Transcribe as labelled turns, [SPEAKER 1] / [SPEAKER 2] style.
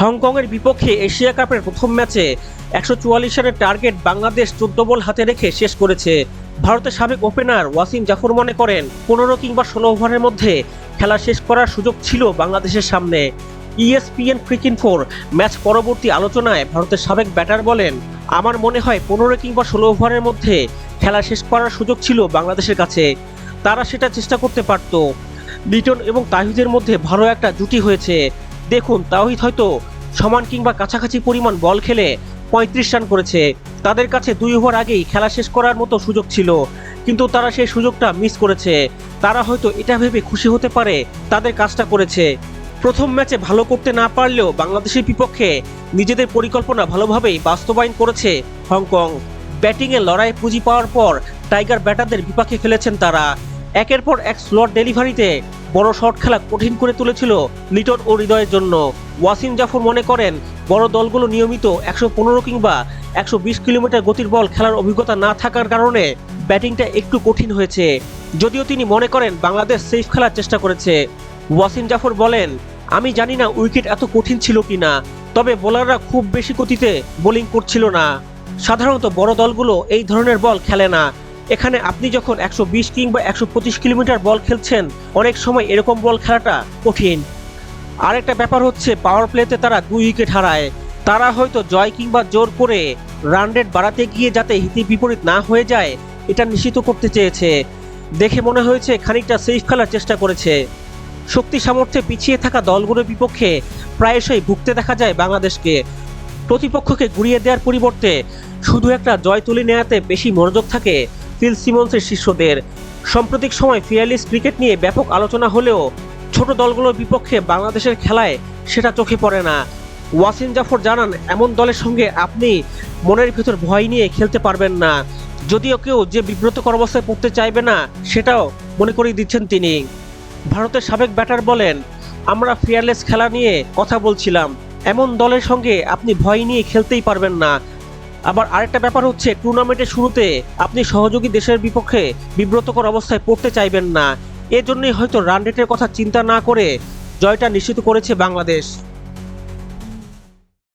[SPEAKER 1] হংকংয়ের বিপক্ষে এশিয়া কাপের প্রথম ম্যাচে একশো চুয়াল্লিশ রানের টার্গেট বাংলাদেশ চোদ্দ বল হাতে রেখে শেষ করেছে। ভারতের সাবেক ওপেনার ওয়াসিম জাফর মনে করেন, পনেরো কিংবা ষোলো ওভারের মধ্যে খেলা শেষ করার সুযোগ ছিল বাংলাদেশের সামনে। ইএসপিএন ক্রিকিন ফোর ম্যাচ পরবর্তী আলোচনায় ভারতের সাবেক ব্যাটার বলেন, আমার মনে হয় পনেরো কিংবা ষোলো ওভারের মধ্যে খেলা শেষ করার সুযোগ ছিল বাংলাদেশের কাছে। তারা সেটা চেষ্টা করতে পারত। লিটন এবং তাহিদের মধ্যে ভালো একটা জুটি হয়েছে। দেখুন তাহিদ হয়তো সমান কিংবা কাছাকাছি পরিমাণ বল খেলে পঁয়ত্রিশ রান করেছে। তাদের কাছে দুই ওভার আগেই খেলা শেষ করার মতো সুযোগ ছিল, কিন্তু তারা সেই সুযোগটা মিস করেছে। তারা হয়তো এটা ভেবে খুশি হতে পারে, তাদের কাজটা করেছে। প্রথম ম্যাচে ভালো করতে না পারলেও বাংলাদেশের বিপক্ষে নিজেদের পরিকল্পনা ভালোভাবেই বাস্তবায়ন করেছে হংকং। ব্যাটিংয়ে লড়াই পুঁজি পাওয়ার পর টাইগার ব্যাটারদের বিপক্ষে খেলেছেন তারা। একের পর এক স্লট ডেলিভারিতে বড় শট খেলা কঠিন করে তুলেছিল লিটন ও হৃদয়ের জন্য। ওয়াসিম জাফর মনে করেন, বড় দলগুলো নিয়মিত একশো পনেরো কিংবা একশো বিশ কিলোমিটার গতির বল খেলার অভিজ্ঞতা না থাকার কারণে ব্যাটিংটা একটু কঠিন হয়েছে। যদিও তিনি মনে করেন, বাংলাদেশ সেফ খেলার চেষ্টা করেছে। ওয়াসিম জাফর বলেন, আমি জানি না উইকেট এত কঠিন ছিল কি না, তবে বোলাররা খুব বেশি গতিতে বোলিং করছিল না। সাধারণত বড় দলগুলো এই ধরনের বল খেলে না। এখানে আপনি যখন একশো বিশ কিংবা একশো পঁচিশ কিলোমিটার বল খেলছেন, অনেক সময় এরকম বল খেলাটা কঠিন। আরেকটা ব্যাপার হচ্ছে পাওয়ার প্লেতে তারা দুই উইকেট হারায়। তারা হয়তো জয় কিংবা জোর করে রান রেট বাড়াতে গিয়ে যাতে হিতে বিপরীত না হয়ে যায়, এটা নিশ্চিত করতে চেয়েছে। দেখে মনে হয়েছে, খানিকটা সেফ খেলার চেষ্টা করেছে। শক্তি সামর্থ্যে পিছিয়ে থাকা দলগুলোর বিপক্ষে প্রায়শই ভুগতে দেখা যায় বাংলাদেশকে। প্রতিপক্ষকে গুড়িয়ে দেওয়ার পরিবর্তে শুধু একটা জয় তুলে নেওয়াতে বেশি মনোযোগ থাকে ফিল সিমন্সের শিষ্যদের। সাম্প্রতিক সময় ফিয়ারলিস ক্রিকেট নিয়ে ব্যাপক আলোচনা হলেও ছোট দলগুলোর বিপক্ষে বাংলাদেশের খেলায় সেটা চোখে পড়ে না। ওয়াসিম জাফর জানান, এমন দলের সঙ্গে আপনি মনের ভেতর ভয় নিয়ে খেলতে পারবেন না। যদিও কেউ যে বিব্রতকর অবস্থায় পড়তে চাইবে না, সেটাও মনে করিয়ে দিচ্ছেন তিনি। ভারতের সাবেক ব্যাটার বলেন, আমরা ফিয়ারলেস খেলা নিয়ে কথা বলছিলাম। এমন দলের সঙ্গে আপনি ভয় নিয়ে খেলতেই পারবেন না। আবার আরেকটা ব্যাপার হচ্ছে, টুর্নামেন্টের শুরুতে আপনি সহযোগী দেশের বিপক্ষে বিব্রতকর অবস্থায় পড়তে চাইবেন না। এজন্যই হয়তো রান রেটের কথা চিন্তা না করে জয়টা নিশ্চিত করেছে বাংলাদেশ।